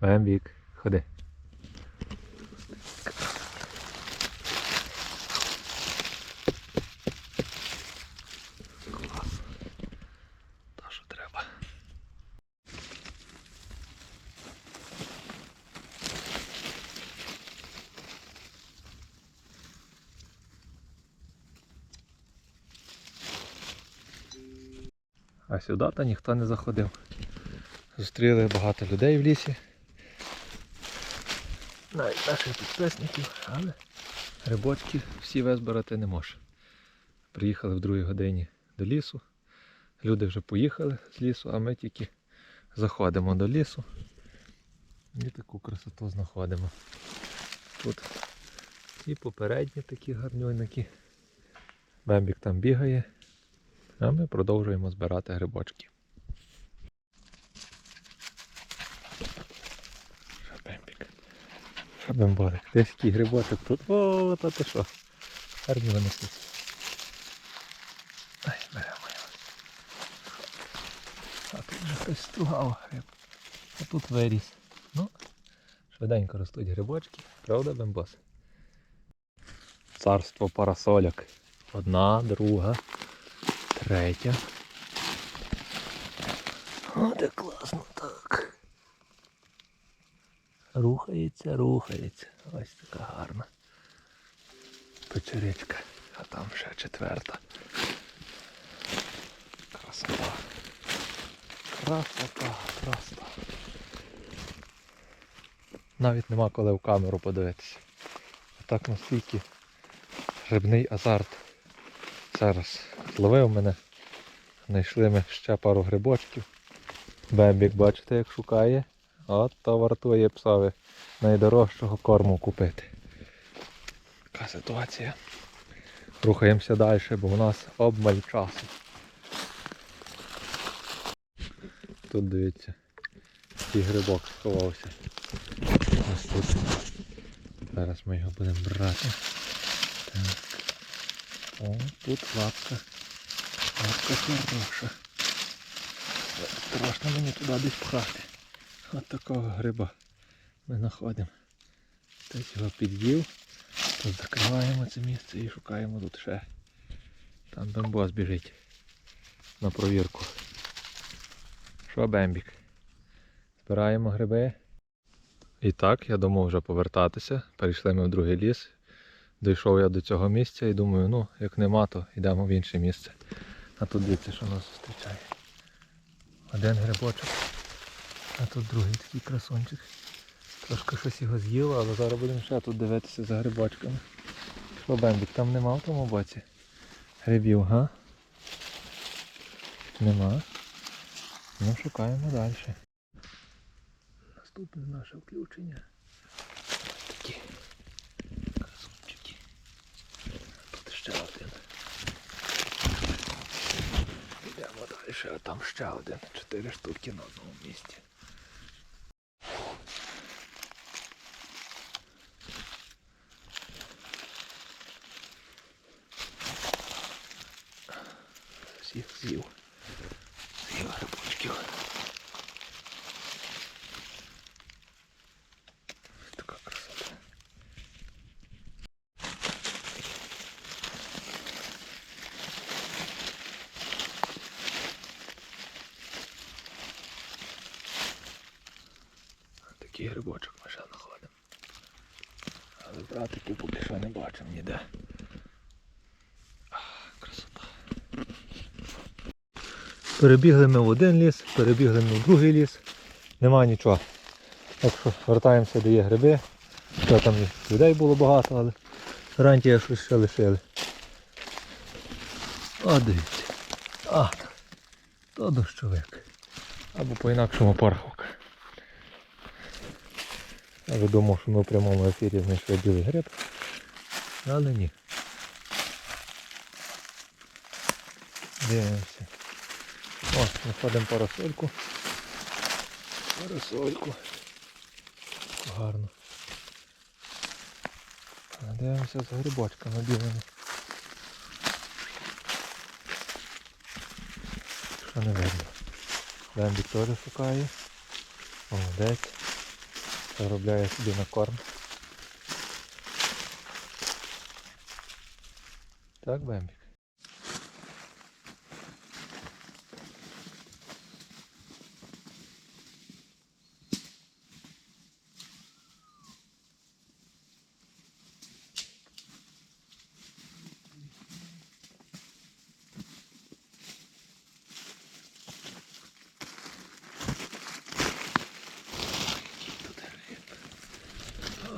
Бембік, ходи. Клас. То, що треба. А сюди то ніхто не заходив. Зустріли багато людей в лісі. Навіть наших підписників, але грибочки всі визбирати не може. Приїхали в другій годині до лісу. Люди вже поїхали з лісу, а ми тільки заходимо до лісу. І таку красоту знаходимо. Тут і попередні такі гарнюйники. Бембік там бігає, а ми продовжуємо збирати грибочки. Шабемболик. Десь який грибочок тут. О, та ти що? Гарні вони тут. Ай, беремо його. А тут вже хтось стругав гриб. А тут виріс. Ну, швиденько ростуть грибочки, правда, бембос? Царство парасольок. Одна, друга, третя. О, де класно так. Рухається, рухається. Ось така гарна. Печеричка. А там ще четверта. Красота. Красота, просто. Навіть нема коли в камеру подивитися. Так настільки грибний азарт. Зараз зловив мене. Знайшли ми ще пару грибочків. Бембік, бачите, як шукає. От то вартує псові найдорожчого корму купити. Така ситуація. Рухаємося далі, бо у нас обмаль часу. Тут дивіться, який грибок сховався. Ось тут. Зараз ми його будемо брати. Так. О, тут лапка. Лапка хороша. Страшно мені туди десь пхати. От такого гриба ми знаходимо. Хтось його під'їв. Тут закриваємо це місце і шукаємо тут ще. Там бембос біжить на провірку. Що, Бембік? Збираємо гриби. І так, я думав вже повертатися. Перейшли ми в другий ліс. Дійшов я до цього місця і думаю, ну, як нема, то йдемо в інше місце. А тут дивіться, що нас зустрічає. Один грибочок, а тут другий такий красунчик. Трошки щось його з'їло, але зараз будемо ще тут дивитися за грибочками. Що, Бембік, там нема в тому боці? Грибів, га? Нема. Ну, шукаємо далі. Наступне наше включення. Такі красунчики. Тут ще один. Йдемо далі, а там ще один. Чотири штуки на одному місці. Всіх з'їв. З'їв грибочків. Така красота. Такий грибочок ми ще знаходимо. Але братиків поки що не бачимо ніде. А, красота. Перебігли ми в один ліс, перебігли ми в другий ліс. Нема нічого. Так що вертаємося, де є гриби. Що там людей було багато, але гарантія щось ще лишили. О, дивіться. А, то дощовик. Або по-інакшому парховка. Я вже думав, що ми в прямому ефірі знайшли білий гриб. Але ні. Дивимося. О, знаходимо парасольку. Парасольку. Гарно. Дивимося за грибочками білими. Що не видно. Бембік теж шукає. Молодець. Заробляє собі на корм. Так, Бембік?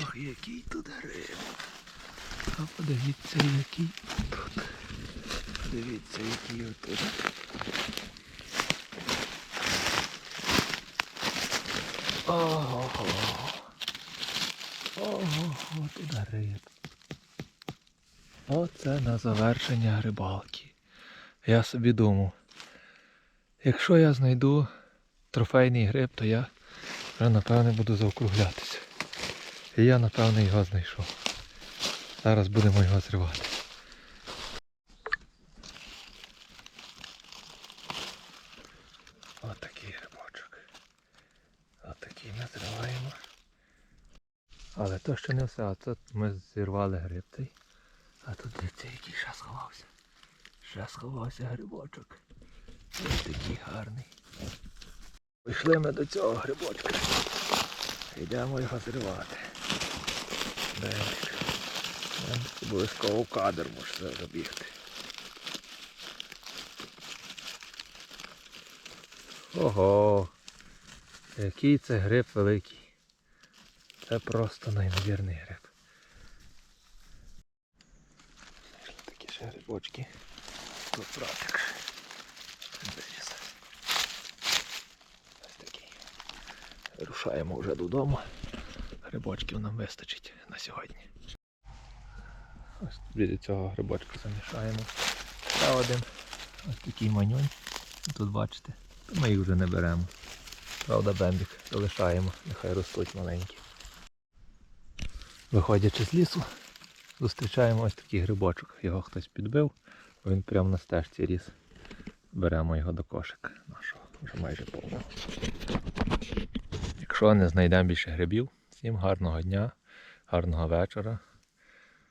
Ох, який тут гриб. А подивіться, який тут. Подивіться, який отут. Ого. Ого, тут гриб. Оце на завершення рибалки. Я собі думав, якщо я знайду трофейний гриб, то я вже напевне буду заокруглятися. І я напевне його знайшов. Зараз будемо його зривати. Отакий грибочок. Отакий ми зриваємо. Але то ще не все, а тут ми зірвали гриб цей. А тут дивіться, який ще сховався. Ще сховався грибочок. Ось такий гарний. Пішли ми до цього грибочка. Йдемо його зривати. Обов'язково кадр може забігти. Ого! Який це гриб великий. Це просто неймовірний гриб. Такі ще грибочки. Тут братик. Ось такий. Вирушаємо вже додому. Грибочків нам вистачить на сьогодні. Ось біля цього грибочка замішаємо. Ще один. Ось такий манюнь. Тут бачите. То ми їх вже не беремо. Правда, бембік залишаємо, нехай ростуть маленькі. Виходячи з лісу, зустрічаємо ось такий грибочок. Його хтось підбив, він прямо на стежці ріс. Беремо його до кошика нашого, вже майже повного. Якщо не знайдемо більше грибів, всім гарного дня, гарного вечора,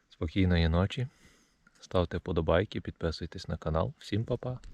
спокійної ночі. Ставте вподобайки, підписуйтесь на канал. Всім па-па!